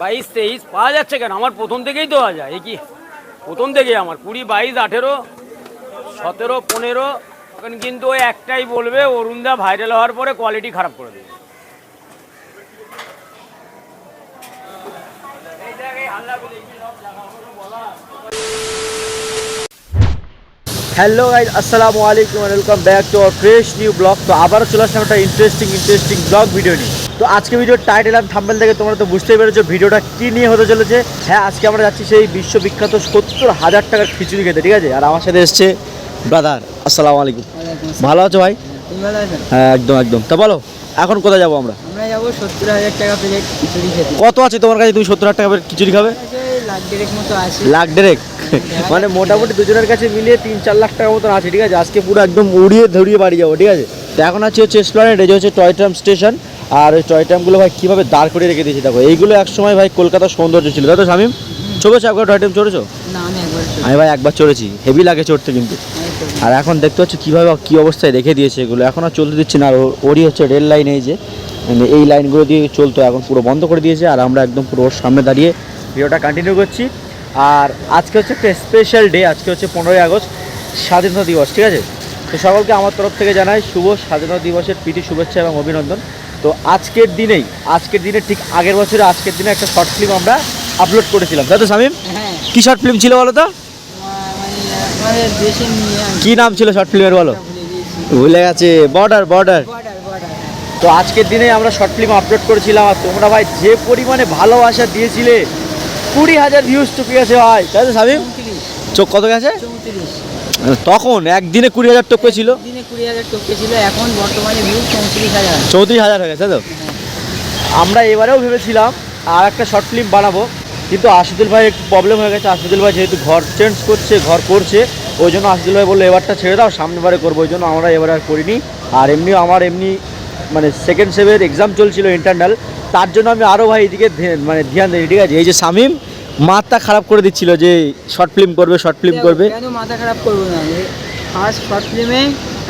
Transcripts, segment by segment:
বাইশ তেইশ, পাওয়া যাচ্ছে কেন? আমার প্রথম থেকেই দেওয়া যায়, এ কি? প্রথম থেকেই আমার, কুড়ি, বাইশ, আঠেরো, সতেরো, পনেরো তখন কিন্তু ওই একটাই বলবে, অরুণদা ভাইরাল হওয়ার পরে কোয়ালিটি খারাপ করে দেবে। হ্যালো গাইজ আসসালামু আলাইকুম welcome back to our fresh new blog তো আবারও চলে আসলাম একটা ইন্টারেস্টিং ইন্টারেস্টিং ব্লগ ভিডিও নিয়ে। তো আজকে ভিডিওর টাইটেল আর থাম্বেল থেকে তোমরা তো বুঝতেই পেরেছ ভিডিওটা কী নিয়ে হতে চলেছে। হ্যাঁ আজকে আমরা যাচ্ছি সেই বিশ্ববিখ্যাত সত্তর হাজার টাকার খিচুড়ি খেতে ঠিক আছে? আর আমার সাথে এসছে ব্রাদার আসসালামু আলাইকুম। ভালো আছো ভাই? হ্যাঁ একদম একদম। তা বলো এখন কোথায় যাব আমরা? কত আছে তোমার কাছে? তুমি সত্তর হাজার টাকা খিচুড়ি খাবে? লাখ ডেরেক মানে মোটামুটি দুজনের কাছে মিলিয়ে তিন চার লাখ টাকার মতন আছে ঠিক আছে? আজকে পুরো একদম উড়িয়ে ধরিয়ে বাড়ি যাব ঠিক আছে? তো এখন আছে হচ্ছে এসপ্লানেড এই হচ্ছে টয় ট্রাম স্টেশন আর ওই টয় ট্রামগুলো ভাই কীভাবে দাঁড় করে রেখে দিয়েছি দেখো। এইগুলো একসময় ভাই কলকাতার সৌন্দর্য ছিল। তাই তো শামিম চড়েছো একবার টয় ট্রাম চড়েছো? না আমি ভাই একবার চড়েছি। হেভি লাগে চড়তে কিন্তু। আর এখন দেখতে পাচ্ছ কীভাবে কী অবস্থায় রেখে দিয়েছে এগুলো। এখন আর চলতে দিচ্ছে না। ওরই হচ্ছে রেল লাইন এই যে মানে এই লাইনগুলো দিয়ে চলতো। এখন পুরো বন্ধ করে দিয়েছে। আর আমরা একদম পুরো ওর সামনে দাঁড়িয়ে ভিডিওটা কন্টিনিউ করছি। আর আজকে হচ্ছে একটা স্পেশাল ডে আজকে হচ্ছে পনেরোই আগস্ট স্বাধীনতা দিবস ঠিক আছে? তো সকলকে আমার তরফ থেকে জানাই শুভ স্বাধীনতা দিবসের প্রীতি শুভেচ্ছা এবং অভিনন্দন। তো আজকের দিনেই আজকের দিনে ঠিক আগের বছরে আজকের দিনে একটা শর্ট ফিল্ম আমরা আপলোড করেছিলাম। তাই তো শামিম? হ্যাঁ। কী শর্ট ফিল্ম ছিল বলো তো? কী নাম ছিল শর্ট ফিল্মের বলো? ভুলে গেছে। বর্ডার বর্ডার তো আজকের দিনে আমরা শর্ট ফিল্ম আপলোড করেছিলাম আর তোমরা ভাই যে পরিমাণে ভালোবাসা দিয়েছিলে কুড়ি হাজার ভিউজ টুকে গেছে ভাই। তাই তো চৌত্রিশ। চোখ কত গেছে? তখন একদিনে কুড়ি হাজার টপকে ছিল? দিনে কুড়ি হাজার টপকে ছিল এখন বর্তমানে ভিউ চৌত্রিশ হাজার। চৌত্রিশ হাজার হয়ে গেছে তো? আমরা এবারেও ভেবেছিলাম আর একটা শর্ট ফিল্ম বানাবো কিন্তু আশিদুল ভাই একটু প্রবলেম হয়ে গেছে। আশিদুল ভাই যেহেতু ঘর চেঞ্জ করছে ঘর করছে ওই জন্য আশিদুল ভাই বলল এবারটা ছেড়ে দাও সামনে বারে করব। ওই জন্য আমরা এবার আর করিনি। আর এমনিও আমার এমনি মানে সেকেন্ড সেমের এক্সাম চলছিল ইন্টারনাল তার জন্য আমি আরও ভাই এদিকে মানে ধ্যান দিই। ঠিক আছে এই যে শামিম মাথা খারাপ করে দিচ্ছিল যে শর্ট ফিল্ম করবে শর্ট ফিল্ম করবে। কেন মাথা খারাপ করব না? ফার্স্ট শর্ট ফিল্মে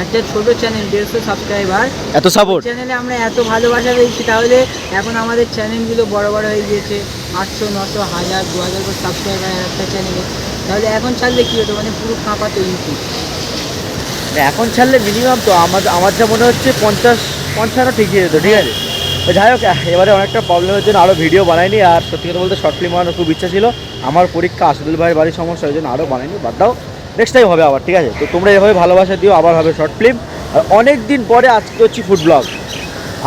একটা ছোট চ্যানেল দেড়শো সাবস্ক্রাইবার এত সাপোর্ট চ্যানেলে আমরা এত ভালোবাসা পেয়েছি তাহলে এখন আমাদের চ্যানেলগুলো বড় বড় হয়ে গিয়েছে। আটশো নশো হাজার দু হাজার করে সাবস্ক্রাইবার একটা চ্যানেলে তাহলে এখন ছাড়লে কী হতো? মানে পুরো কাঁপাতো ইউটিউব এখন ছাড়লে মিনিমাম তো আমার আমার যা মনে হচ্ছে পঞ্চাশ পঞ্চান্ন ঠিকই যেত ঠিক আছে? যাই হোক এবারে অনেকটা প্রবলেমের জন্য আরও ভিডিও বানাইনি আর সত্যি কথা বলতে শর্ট ফিল্ম বানানোর খুব ইচ্ছা ছিল। আমার পরীক্ষা আসাদুল ভাইয়ের বাড়ির সমস্যা, ওই জন্য আরও বানাইনি, বাদ দাও। নেক্সট টাইম হবে আবার, ঠিক আছে? তো তোমরা এভাবে ভালোবাসা দিও, আবার হবে শর্ট ফিল্ম আর অনেক দিন পরে আজকে হচ্ছে ফুড ব্লগ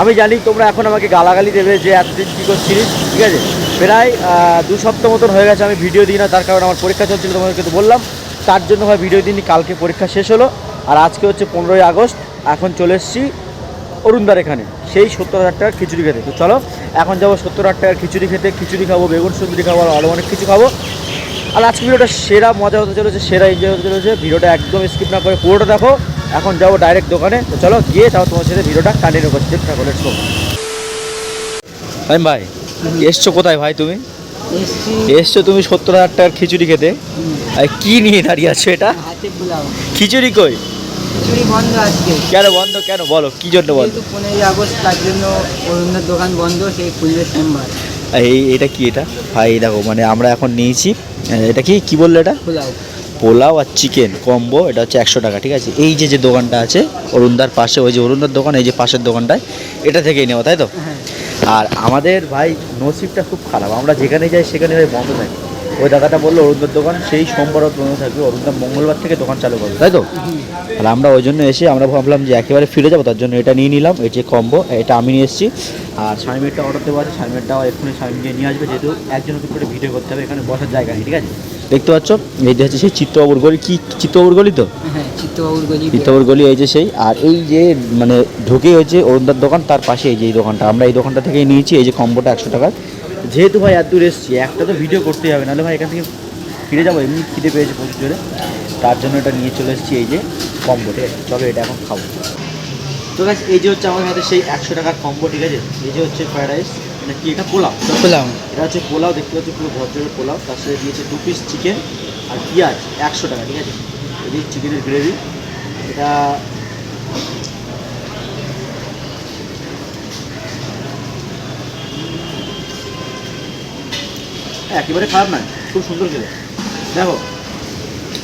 আমি জানি তোমরা এখন আমাকে গালাগালি দেবে যে এতদিন কী করছিলিস, ঠিক আছে? প্রায় দু সপ্তাহ মতন হয়ে গেছে, আমি ভিডিও দিই না, তার কারণে আমার পরীক্ষা চলছিল তোমাদেরকে তো বললাম। তার জন্য হয় ভিডিও দিনই কালকে পরীক্ষা শেষ হলো। আর আজকে হচ্ছে পনেরোই আগস্ট, এখন চলে এসেছি অরুণদার এখানে। সেই সত্তর হাজার টাকার খিচুড়ি খেতে। তো চলো এখন যাব সত্তর হাজার টাকার খিচুড়ি খেতে। খিচুড়ি খাব বেগুন সুন্দরি খাব আর আরও অনেক কিছু খাব। আর আজকে ভিডিওটা সেরা মজা হতে চলেছে সেরা এনজয় হতে চলেছে। ভিডিওটা একদম স্কিপ না করে পুরোটা দেখো। এখন যাব ডাইরেক্ট দোকানে। তো চলো গিয়ে তাও তোমার সাথে ভিডিওটা করছি। দেখতে থাকো লেটস গো ভাই এসছো কোথায় ভাই তুমি? এসছো। তুমি সত্তর হাজার টাকার খিচুড়ি খেতে? আর কি নিয়ে দাঁড়িয়ে আছো এটা? খিচুড়ি কই? খিচুড়ি বন্ধ আজকে। কেন বন্ধ? কেন? বলো কি জন্য বলো যেহেতু পনেরোই আগস্ট তার জন্য অরুণের দোকান বন্ধ সেই খুলবে সোমবার। এই এটা কি এটা? ভাই দেখো মানে আমরা এখন নিয়েছি এটা কি? কি বলল এটা? পোলাও। পোলাও আর চিকেন কম্বো এটা হচ্ছে একশো টাকা ঠিক আছে? এই যে যে দোকানটা আছে অরুণদার পাশে ওই যে অরুণদার দোকান এই যে পাশের দোকানটায় এটা থেকেই নেওয়া তাই তো? হ্যাঁ। আর আমাদের ভাই নসিবটা খুব খারাপ। আমরা যেখানে যাই সেখানে ভাই বন্ধ থাকে। ওই দাদাটা বলল অরুণদার দোকান সেই সোমবার বন্ধ থাকবে। অরুণদা মঙ্গলবার থেকে দোকান চালু করবে। তাই তো? তাহলে আমরা ওই জন্য এসে আমরা ভাবলাম যে একেবারে ফিরে যাব তার জন্য এটা নিয়ে নিলাম এই যে কম্বো এটা আমি নিয়ে এসেছি। আর স্বামীমেরটা অর্ডার দেওয়া আছে স্বামীমেরটাও এক্ষুনি গিয়ে নিয়ে আসবে যেহেতু একজন নতুন করে ভিডিও করতে হবে এখানে বসার জায়গা নেই ঠিক আছে? দেখতে পাচ্ছ এই যে হচ্ছে সেই চিত্রবাবুর গলি কি চিত্রবাবুর গলি তো? হ্যাঁ চিত্তবাবুর গলি। এই যে সেই আর এই যে মানে ঢুকে হয়েছে অরুণদার দোকান তার পাশে এই যে এই দোকানটা আমরা এই দোকানটা থেকেই নিয়েছি এই যে কম্বোটা একশো টাকার যেহেতু ভাই এত দূর এসেছি একটা তো ভিডিও করতেই হবে নাহলে ভাই এখান থেকে ফিরে যাব এমনি খিদে পেয়েছে প্রচুর জোরে। তার জন্য এটা নিয়ে চলে এসেছি এই যে কম্বো ঠিক আছে? চলো এটা এখন খাব। তো গাছ এই যে হচ্ছে আমাদের হাতে সেই একশো টাকার কম্বো ঠিক আছে? এই যে হচ্ছে ফ্রাইড রাইস মানে কি? এটা পোলাও। পোলাও। এটা হচ্ছে পোলাও দেখতে পাচ্ছি পুরো ভদ্রের পোলাও। তার সাথে দিয়েছে দু পিস চিকেন আর পেঁয়াজ একশো টাকা ঠিক আছে? এই যে চিকেনের গ্রেভি এটা একেবারে খারাপ নয়, খুব সুন্দর খেতে দেখো,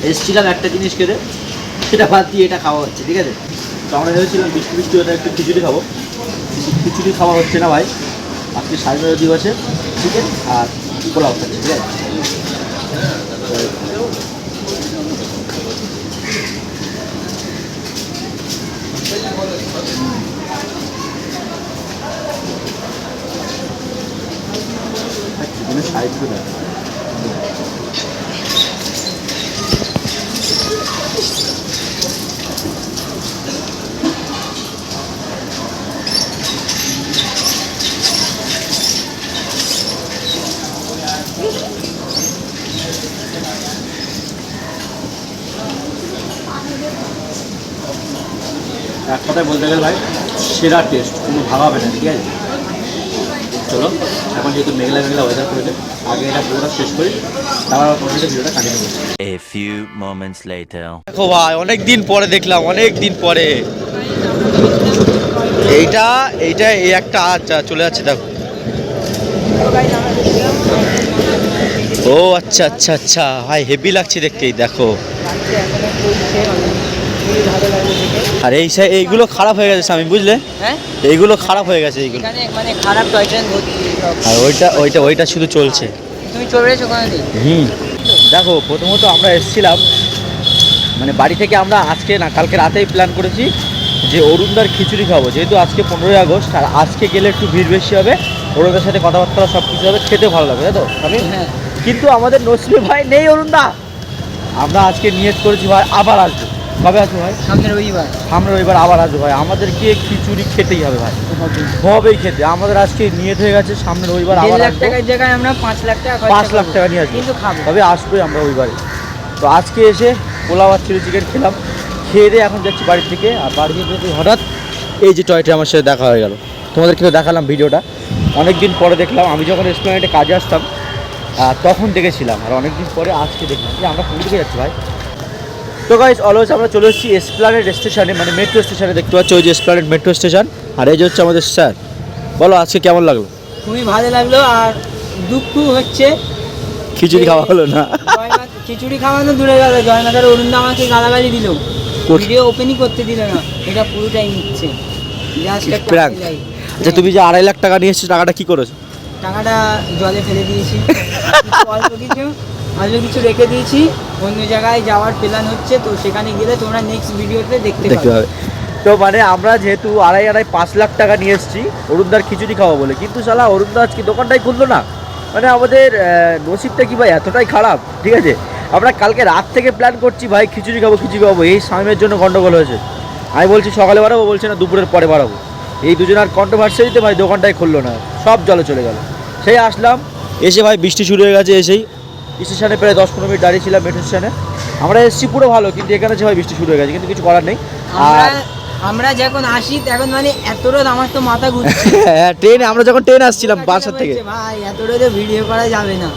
এসছিলাম একটা জিনিস খেতে, সেটা বাদ দিয়ে এটা খাওয়া হচ্ছে, ঠিক আছে? তো আমরা ভেবেছিলাম বৃষ্টি বৃষ্টি হতে একটু খিচুড়ি খাব। কিন্তু খিচুড়ি খাওয়া হচ্ছে না ভাই, আজকে স্বাধীনতা দিবসে চিকেন আর পোলাও খাচ্ছি, ঠিক আছে? সাইজগুলো দেখো। এক কথায় বলতে গেলে ভাই, সেরা টেস্ট কোনো ভাবা হবে না, ঠিক আছে চলো এখন যেহেতু মেঘলা মেঘলা ওয়েদার করেছে আগে এটা পুরোটা শেষ করি তারপর আবার তোমার সাথে ভিডিওটা কাটিয়ে নেব। A few moments later. দেখো ভাই অনেক দিন পরে দেখলাম অনেক দিন পরে। এইটা এইটা এই একটা আচ্ছা চলে যাচ্ছে দেখো। ও আচ্ছা আচ্ছা আচ্ছা ভাই হেভি লাগছে দেখতেই দেখো। আর এই এইগুলো খারাপ হয়ে গেছে স্বামী বুঝলে? হ্যাঁ? এইগুলো খারাপ হয়ে গেছে এইগুলো। মানে খারাপ টয় ট্রেন আর ওইটা ওইটা ওইটা শুধু চলছে। তুমি ওখানে দিয়ে হুম। দেখো প্রথমত আমরা এসেছিলাম মানে বাড়ি থেকে আমরা আজকে না কালকে রাতেই প্ল্যান করেছি যে অরুণদার খিচুড়ি খাব। যেহেতু আজকে পনেরোই আগস্ট আর আজকে গেলে একটু ভিড় বেশি হবে অরুণদার সাথে কথাবার্তা সব কিছু হবে খেতে ভালো লাগবে তাই তো আমি হ্যাঁ। কিন্তু আমাদের নসরুল ভাই নেই অরুণদা। আমরা আজকে নিয়ত করেছি ভাই আবার আসব। কবে আসব ভাই? সামনে রবিবার। আমরা রবিবার আবার আসব ভাই। আমাদেরকে খিচুড়ি খেতেই হবে ভাই। হবেই খেতে। আমাদের আজকে নিয়ে হয়ে গেছে সামনের রবিবার আবার লাখ টাকার জায়গায় আমরা পাঁচ লাখ টাকা পাঁচ লাখ টাকা নিয়ে আসব। কিন্তু খাব। তবে আসবোই আমরা রবিবারে। তো আজকে এসে পোলাও আর চিলি চিকেন খেলাম। খেয়ে দিয়ে এখন যাচ্ছি বাড়ির থেকে আর বাড়ি যেতে হঠাৎ এই যে টয়টা আমার সাথে দেখা হয়ে গেল। তোমাদেরকে তো দেখালাম ভিডিওটা। অনেক দিন পরে দেখলাম আমি যখন রেস্টুরেন্টে কাজে আসতাম তখন দেখেছিলাম। আর অনেক দিন পরে আজকে দেখলাম। যে আমরা কোন দিকে যাচ্ছি ভাই? তো গাইজ অলওয়েজ আমরা চলে এসেছি এসপ্লানেড স্টেশনে মানে মেট্রো স্টেশনে দেখতে পাচ্ছি ওই যে এসপ্লানেড মেট্রো স্টেশন আর এই যে হচ্ছে আমাদের স্যার বলো আজকে কেমন লাগল? খুবই ভালো লাগল আর দুঃখ হচ্ছে খিচুড়ি খাওয়া হলো না? খিচুড়ি খাওয়ানো দূরে গেল জয়মাতার অরুণদা আমাকে গালাগালি দিল। ভিডিও ওপেনই করতে দিল না এটা পুরোটাই নিচ্ছে। আচ্ছা তুমি যে আড়াই লাখ টাকা নিয়ে এসেছ টাকাটা কি করেছ? টাকাটা জলে ফেলে দিয়েছি। অল্প কিছু। অল্প কিছু রেখে দিয়েছি অন্য জায়গায় যাওয়ার প্ল্যান হচ্ছে তো সেখানে গেলে তোমরা নেক্সট ভিডিওতে দেখতে দেখতে পাবে। হবে তো মানে আমরা যেহেতু আড়াই আড়াই পাঁচ লাখ টাকা নিয়ে এসেছি অরুণদার খিচুড়ি খাওয়া বলে। কিন্তু শালা অরুণদা আজকে দোকানটাই খুললো না। মানে আমাদের নসিবটা কি ভাই? এতটাই খারাপ ঠিক আছে? আমরা কালকে রাত থেকে প্ল্যান করছি ভাই খিচুড়ি খাব খিচুড়ি খাব। এই স্বামীর জন্য গন্ডগোল হয়েছে। আমি বলছি সকালে বাড়াবো বলছে না দুপুরের পরে বাড়াবো। এই দুজনের কন্ট্রোভার্সিতে ভাই দোকানটাই খুললো না। সব জলে চলে গেল। সেই আসলাম এসে ভাই বৃষ্টি শুরু হয়ে গেছে এসেই। স্টেশনে প্রায় দশ পনেরো মিনিট দাঁড়িয়ে ছিলাম মেট্রো স্টেশনে আমরা এসেছি পুরো ভালো কিন্তু এখানে যে বৃষ্টি শুরু হয়ে গেছে কিন্তু কিছু করার নেই। আর আমরা যখন আসি তখন মানে এত রোদ আমার তো মাথা ঘুরছে। হ্যাঁ ট্রেনে আমরা যখন ট্রেনে আসছিলাম বাসার থেকে। ভাই এত রোদে ভিডিও করা যাবে না।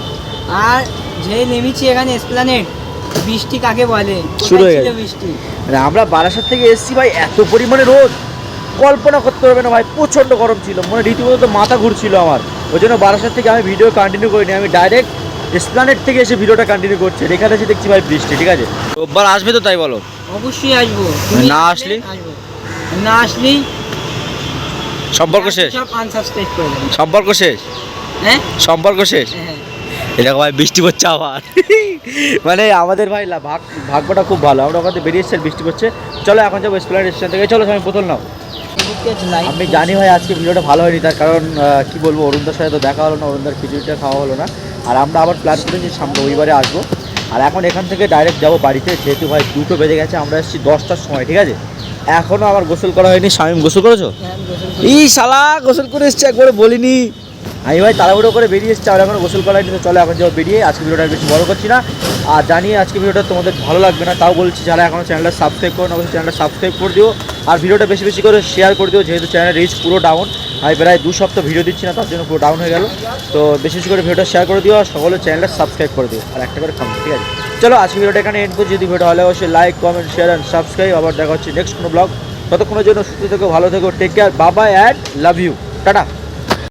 আর যে নেমেছি এখানে এসপ্লানেট বৃষ্টি কাকে বলে? শুরু হয়ে গেছে। বৃষ্টি? মানে আমরা বারাসাত থেকে এসেছি ভাই এত পরিমাণে রোদ। কল্পনা করতে পারবে না ভাই প্রচণ্ড গরম ছিল। মানে রীতিমতো তো মাথা ঘুরছিল আমার। ওই জন্য বারাসাত থেকে আমি ভিডিও কন্টিনিউ করিনি আমি ডাইরেক্ট এসপ্লানেট থেকে এসে ভিডিওটা কন্টিনিউ করছে। এখানে এসে দেখছি ভাই বৃষ্টি ঠিক আছে? রোববার আসবে তো তাই বলো? অবশ্যই আসব। না আসলে? আসলে? না আসলেই সম্পর্ক শেষ? সব আনসাবস্ক্রাইব করে সম্পর্ক শেষ? হ্যাঁ? সম্পর্ক শেষ? হ্যাঁ এরকম ভাই বৃষ্টি পড়ছে আবার। মানে আমাদের ভাই ভাগ ভাগ্যটা খুব ভালো। আমরা ওখানে বেরিয়ে এসেছি বৃষ্টি পড়ছে। চলো এখন যাব এসপ্লানেট স্টেশন থেকে। চলো আমি প্রথম নাও। আমি জানি ভাই আজকে ভিডিওটা ভালো হয়নি তার কারণ কি বলব অরুণদার সাথে তো দেখা হলো না অরুণদার খিচুড়িটা খাওয়া হলো না। আর আমরা আবার প্ল্যান করেছি সামনে রবিবারে আসব। আর এখন এখান থেকে ডাইরেক্ট যাব বাড়িতে যেহেতু ভাই দুটো বেজে গেছে আমরা এসেছি দশটার সময় ঠিক আছে? এখনও আমার গোসল করা হয়নি স্বামী গোসল করেছ। ই শালা গোসল করে এসছি একবারে বলিনি। আমি ভাই তাড়াহুড়ো করে বেরিয়ে এসছি আর এখন গোসল করাইনি তো চলে, এখন যাব বেরিয়ে। আজকে ভিডিওটা বেশি বড় করছি না। আর জানিয়ে আজকে ভিডিওটা তোমাদের ভালো লাগবে না, তাও বলছি যারা এখনও চ্যানেলটা সাবস্ক্রাইব করো অবশ্যই চ্যানেলটা সাবস্ক্রাইব করে দিও। আর ভিডিওটা বেশি বেশি করে শেয়ার করে দিও, যেহেতু চ্যানেলের রিচ পুরো ডাউন আমি প্রায় দু সপ্তাহ ভিডিও দিচ্ছি না, তার জন্য পুরো ডাউন হয়ে গেল। তো বেশি বেশি করে ভিডিওটা শেয়ার করে দিও, আর সকলে চ্যানেলটা সাবস্ক্রাইব করে দিও। আর একটা করে কমেন্ট ঠিক আছে? চলো, আজকে ভিডিওটা এখানে এন্ড করছি। যদি ভিডিও ভালো অবশ্যই like comment share and subscribe আবার দেখা হচ্ছে নেক্সট কোনো ব্লগ ততক্ষণের জন্য সুস্থ থেকো, ভালো থেকো টেক কেয়ার বাবা অ্যান্ড লাভ ইউ টাটা।